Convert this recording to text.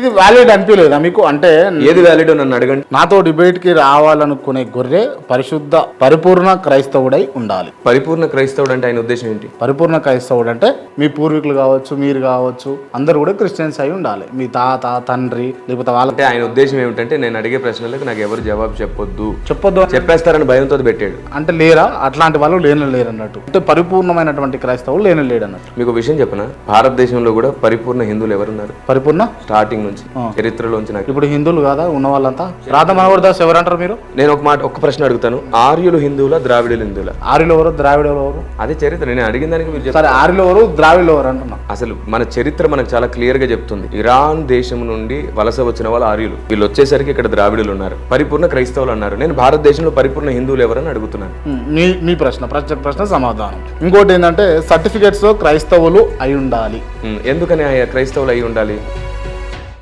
ఇది వ్యాలిడ్ అనిపించలేదా మీకు? అంటే ఏది వ్యాలిడ్ నన్ను అడగండి. నాతో డిబేట్కి రావాలనుకునే గొర్రె పరిశుద్ధ పరిపూర్ణ క్రైస్తవుడై ఉండాలి. పరిపూర్ణ క్రైస్తవుడు అంటే ఆయన ఉద్దేశం ఏంటి? పరిపూర్ణ క్రైస్తవుడు అంటే మీ పూర్వీకులు కావచ్చు మీరు కావచ్చు అందరు కూడా క్రిస్టియన్స్ అయి ఉండాలి. మీ తాత తండ్రి లేకపోతే వాళ్ళ అంటే ఆయన ఉద్దేశం ఏమిటంటే నేను అడిగే ప్రశ్నలకు నాకు ఎవరు జవాబు చెప్పొద్దు. చెప్పొద్దు చెప్పేస్తారని భయంతో పెట్టాడు. అంటే లేరా? అట్లాంటి వాళ్ళు లేని లేరు అన్నట్టు అంటే పరిపూర్ణమైనటువంటి క్రైస్తవులు లేని లేడు అన్నట్టు మీకు విషయం చెప్పనా? భారతదేశంలో కూడా పరిపూర్ణ హిందువులు ఎవరున్నారు? పరిపూర్ణ? స్టార్టింగ్ నుంచి చరిత్రలోంచి నాకు. ఇప్పుడు హిందువులు కాదా? ఉన్న వాళ్ళంతా? రాధ మనోహర్ దాస్ ఎవరంటారు మీరు? నేను ఒక మాట ఒక ప్రశ్న అడుగుతాను. ఆర్యులు హిందువుల ద్రావిడులు హిందువుల? ఆర్యులు ఎవరు? ద్రావిడలు ఎవరు? అదే చరిత్ర. నేను అడిగిన దానికి మీరు చెప్పండి సరే ఆర్యులు ఎవరు? ద్రావిడలు ఎవరు అంటున్నా. అసలు మన చరిత్ర మనకు చాలా క్లియర్గా చెప్తుంది. ఇరాన్ దేశం నుండి వలస వచ్చిన వాళ్ళు ఆర్యులు. వీళ్ళు వచ్చేసరికి ఇక్కడ ద్రావిడులు ఉన్నారు. పరిపూర్ణ క్రైస్తవులు అన్నారు. నేను భారతదేశంలో పరిపూర్ణ హిందువులు ఎవరని అడుగుతున్నాను. మీ మీ ప్రశ్న ప్రశ్న సమాధానం. ఇంకోటి ఏంటంటే సర్టిఫికేట్స్లో క్రైస్తవులు అయి ఉండాలి. ఎందుకని క్రైస్తవులు అయి ఉండాలి?